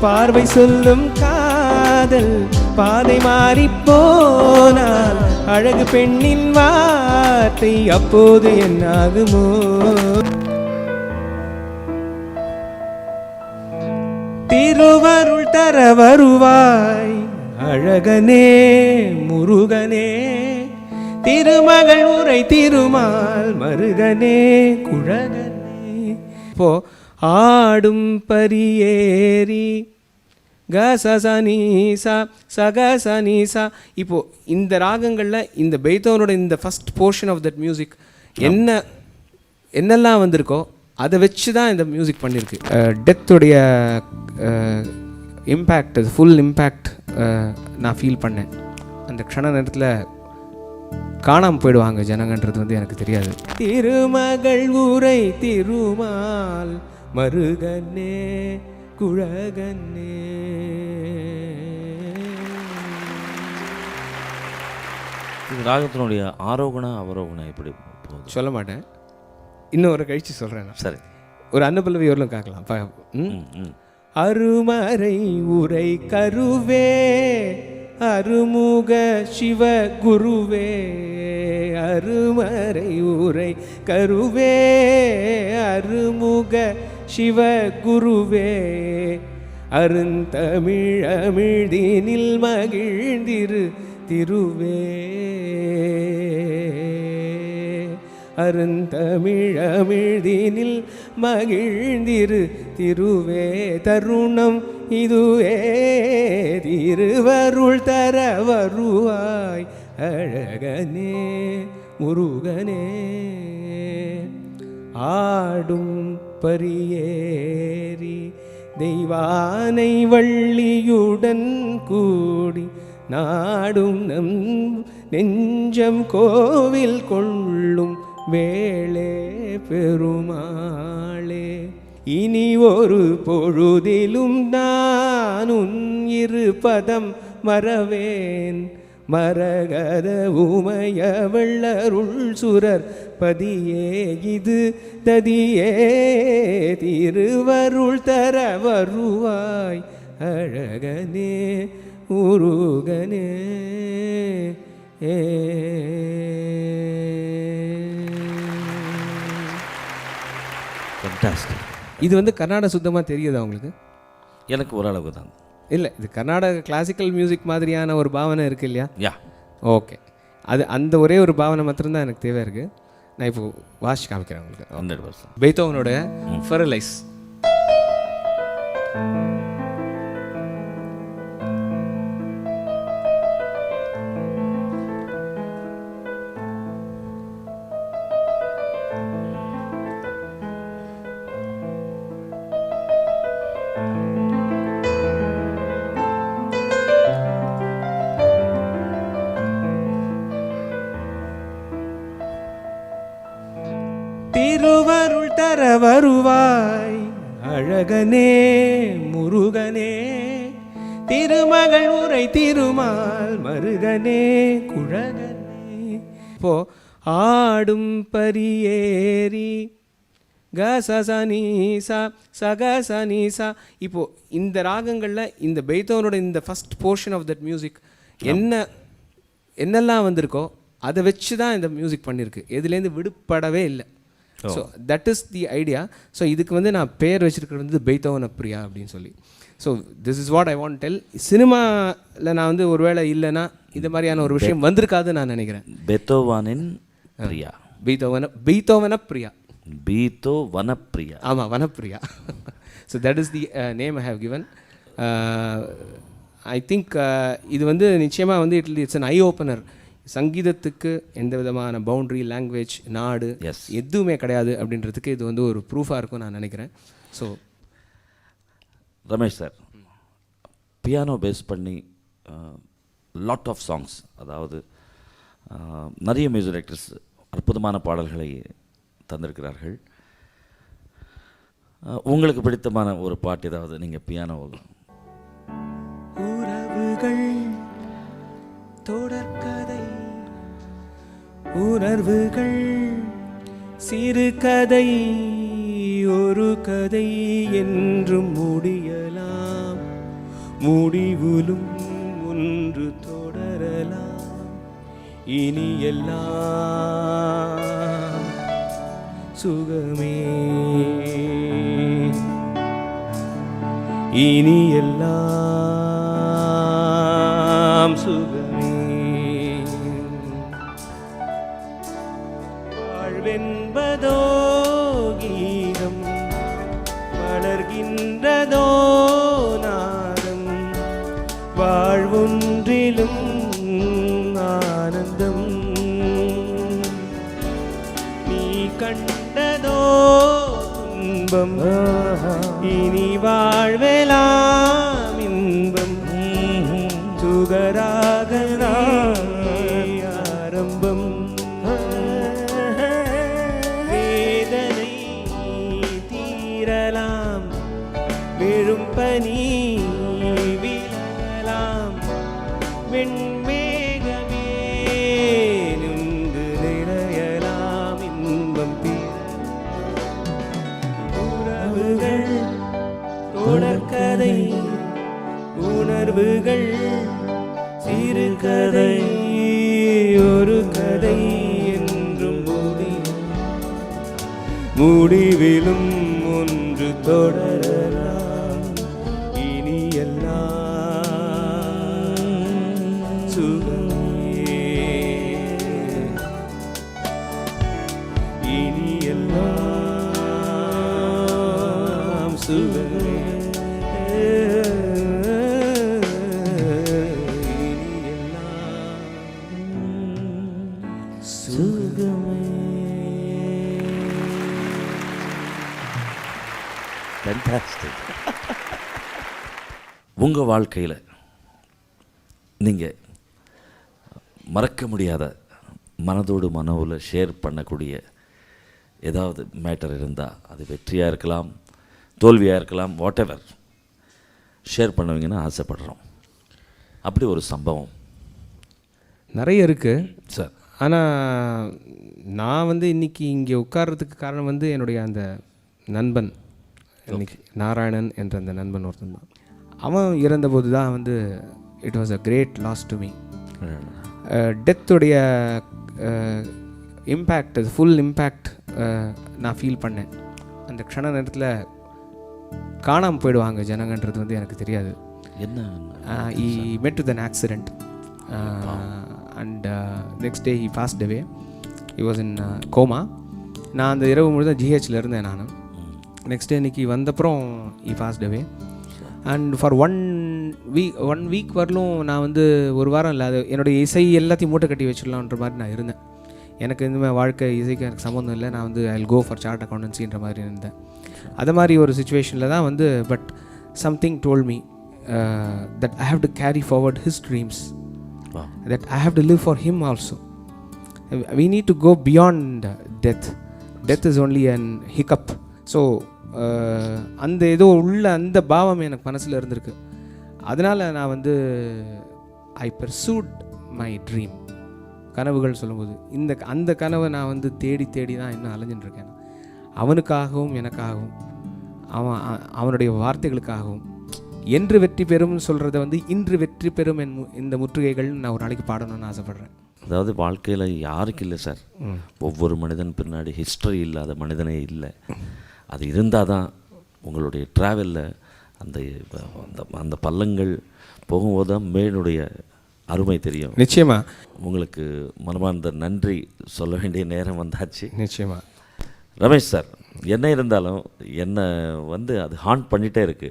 பார்வை சொல்லும் காதல். பாதை மாறி போனால் அழகு பெண்ணின் வார்த்தை அப்போது என்னாகுமோ? திருவருள் தர வருவாய் அழகனே முருகனே. திருமகள் உரை திருமால் மருகனே குழகனே. இப்போ ஆடும் பரியேறி. க ச ச நீ சா ச இப்போ இந்த ராகங்களில் இந்த பெய்தவனோட இந்த first portion of that music என்ன என்னெல்லாம் வந்திருக்கோ அதை வச்சு தான் இந்த மியூசிக் பண்ணியிருக்கு டெத்துடைய இம்பேக்ட் அது ஃபுல் இம்பேக்ட் நான் ஃபீல் பண்ணேன். அந்த க்ஷண நேரத்தில் காணாமல் போயிடுவாங்க ஜனங்கன்றது வந்து எனக்கு தெரியாது. திருமகள் ஊரை திருமால் மருகனே குழகனே. இது ராகத்தினுடைய ஆரோகண அவரோகணம் எப்படி போகுது? சொல்ல மாட்டேன். இன்னும் ஒரு கழிச்சு சொல்கிறேன் நான். சரி. ஒரு அன்னப்பல்லவி வரலும் கேட்கலாம் பா ம்? ம் ம். அருமறை உரை கருவே அருமுக சிவ குருவே அருமறை உரை கருவே அருமுக சிவ குருவே அருந்தமிழமிழ்தினில் மகிழ்ந்திரு திருவே. அருந்தமிழமிழ்தினில் மகிழ்ந்திரு திருவே. தருணம் இதுவே திருவருள் தர வருவாய் அழகனே முருகனே. ஆடும் பரியேறி தெய்வானை வள்ளியுடன் கூடி நாடும் நம் நெஞ்சம் கோவில் கொள்ளும் வேளே பெருமாளே. இனி ஒரு பொழுதிலும் நான் உன் இருபதம் மறவேன் மரகத உமைய வெள்ளருள் சுரர் பதியே இது ததியே திருவருள் தர வருவாய் அழகனே உருகனே. ஏ. இது வந்து கர்நாடக சுத்தமாக தெரியுதா உங்களுக்கு? எனக்கு ஓரளவு தான் இல்லை இது கர்நாடக கிளாசிக்கல் மியூசிக் மாதிரியான ஒரு பாவனை இருக்கு இல்லையா? யா ஓகே அது அந்த ஒரே ஒரு பாவனை மாத்திரம்தான் எனக்கு தேவை இருக்குது நான் இப்போ வாசிச்சு காமிக்கிறேன் உங்களுக்கு. ஹண்ட்ரட் பர்சன்ட் பெய்தோவனோட ஃபெரலைஸ் திருவருள் தர வருவாய். அழகனே முருகனே திருமகள் உரை திருமால் மருகனே குழகனே. இப்போ ஆடும் பரியேறி க ச ச சா ச சா இப்போ இந்த ராகங்களில் இந்த பெய்தோனோட இந்த first portion of that music என்ன என்னெல்லாம் வந்திருக்கோ அதை வச்சு தான் இந்த மியூசிக் பண்ணியிருக்கு எதுலேருந்து விடுபடவே இல்லை. So that is the idea so இதுக்கு வந்து நான் பேர் வச்சிருக்கிறது வந்து பெய்தோவன பிரியா அப்படின்னு சொல்லி. So this is what I want tell சினிமாவில் நான் வந்து ஒருவேளை இல்லைன்னா இந்த மாதிரியான ஒரு விஷயம் வந்திருக்காதுன்னு நான் நினைக்கிறேன். பெத்தோவானின் பிரியா. பெய்தோவன பெய்தோவன பிரியா. பீத்தோ வனப்பிரியா ஆமாம் வனப்பிரியா so that is the name I have given I think இது வந்து நிச்சயமாக வந்து it it's an eye opener சங்கீதத்துக்கு எந்த விதமான பவுண்ட்ரி லாங்குவேஜ் நாடு Yes. எதுவுமே கிடையாது அப்படின்றதுக்கு இது வந்து ஒரு ப்ரூஃபாக இருக்கும் நான் நினைக்கிறேன். So Ramesh sir piano base பண்ணி லாட் ஆஃப் சாங்ஸ் அதாவது நிறைய மியூசிக் டைரக்டர்ஸ் அற்புதமான பாடல்களை தந்திருக்கிறார்கள். உங்களுக்கு பிடித்தமான ஒரு பாட்டு ஏதாவது நீங்கள் பியானோவில் உறவுகள் உணர்வுகள். சிறு கதை ஒரு கதை என்றும் முடியலாம். முடிவிலும் ஒன்று தொடரலாம். இனி எல்லாம் சுகமே. இனி எல்லாம் சுகமே. வாழ்வொன்றிலும் ஆனந்தம். நீ கண்டதோ துன்பம். இனி வாழ்வெலாம் இன்பம். சுகரா கனவுகள் சிறு கதை ஒரு கதை என்றும் மூடி முடிவிலும் ஒன்று தொடரலாம். உங்கள் வாழ்க்கையில் நீங்கள் மறக்க முடியாத மனதோடு மனவில் ஷேர் பண்ணக்கூடிய ஏதாவது மேட்டர் இருந்தால் அது வெற்றியாக இருக்கலாம் தோல்வியாக இருக்கலாம் வாட் எவர் ஷேர் பண்ணுவீங்கன்னு ஆசைப்படுறோம். அப்படி ஒரு சம்பவம். நிறைய இருக்குது சார். ஆனால் நான் வந்து இன்னைக்கு இங்கே உட்கார்றதுக்கு காரணம் வந்து என்னுடைய அந்த நண்பன். இன்னைக்கு நாராயணன் என்ற அந்த நண்பன் ஒருத்தன் தான். அவன் இறந்தபோது தான் வந்து it was a great loss to me டெத்துடைய impact full impact நான் ஃபீல் பண்ணேன். அந்த க்ஷண நேரத்தில் காணாமல் போயிடுவாங்க ஜனங்கன்றது வந்து எனக்கு தெரியாது. என்ன he met with an accident and next day he passed away he was in coma நான் அந்த இரவு முழுதும் ஜிஹெச்சில் இருந்தேன் நான். நெக்ஸ்ட் டே இன்னைக்கு வந்தப்புறம் he passed away and for one week one week வரலும் நான் வந்து ஒரு வாரம் இல்லை அது என்னுடைய இசை எல்லாத்தையும் மூட்டை கட்டி வச்சிடலான்ற மாதிரி நான் இருந்தேன் எனக்கு இந்த வாழ்க்கை இசைக்கு எனக்கு சம்மந்தம் இல்லை நான் வந்து ஐ கோ ஃபார் சார்ட் அக்கௌண்டன்சின்ற மாதிரி இருந்தேன் அது மாதிரி ஒரு சுச்சுவேஷனில் தான் வந்து but something told me that I have to carry forward his dreams வா that I have to live for Him also. We need to go beyond death. Death is only an hiccup. So அந்த ஏதோ உள்ள அந்த பாவம் எனக்கு மனசில் இருந்திருக்கு. அதனால் நான் வந்து ஐ pursued மை ட்ரீம் கனவுகள் சொல்லும்போது இந்த அந்த கனவை நான் வந்து தேடி தேடி தான் இன்னும் அலைஞ்சுட்டு இருக்கேன் அவனுக்காகவும் எனக்காகவும் அவன் அவனுடைய வார்த்தைகளுக்காகவும் என்று வெற்றி பெறும்னு சொல்கிறத வந்து இன்று வெற்றி பெறும் என் மு- இந்த முற்றுகைகள்னு நான் ஒரு நாளைக்கு பாடணும்னு ஆசைப்பட்றேன். அதாவது வாழ்க்கையில் யாருக்கு இல்லை சார். ஒவ்வொரு மனிதன் பின்னாடி ஹிஸ்டரி இல்லாத மனிதனே இல்லை. அது இருந்தால் தான் உங்களுடைய ட்ராவலில் அந்த அந்த அந்த பள்ளங்கள் போகும்போது தான் மேனுடைய அருமை தெரியும் நிச்சயமா உங்களுக்கு மனமார்ந்த நன்றி சொல்ல வேண்டிய நேரம் வந்தாச்சு நிச்சயமா ரமேஷ் சார் என்ன இருந்தாலும் என்னை வந்து அது ஹாண்ட் பண்ணிகிட்டே இருக்கு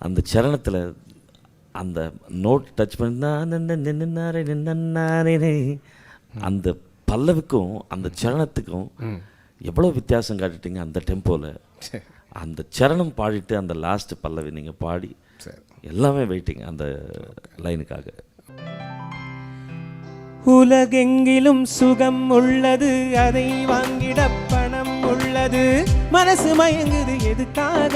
அந்த சரணத்தில் அந்த நோட் டச் பண்ணி அந்த பல்லவுக்கும் அந்த சரணத்துக்கும் எவ்வளோ வித்தியாசம் காட்டிட்டீங்க அந்த டெம்போவில் அந்த சரணம் பாடிட்டு அந்த லாஸ்ட் பல்லவி நீங்கள் பாடி எல்லாமே வெயிட்டிங் அந்த லைனுக்காக. உலகெங்கிலும் சுகம் உள்ளது அதை வாங்கிட பணம் உள்ளது. மனசு மயங்குது எதுக்காக?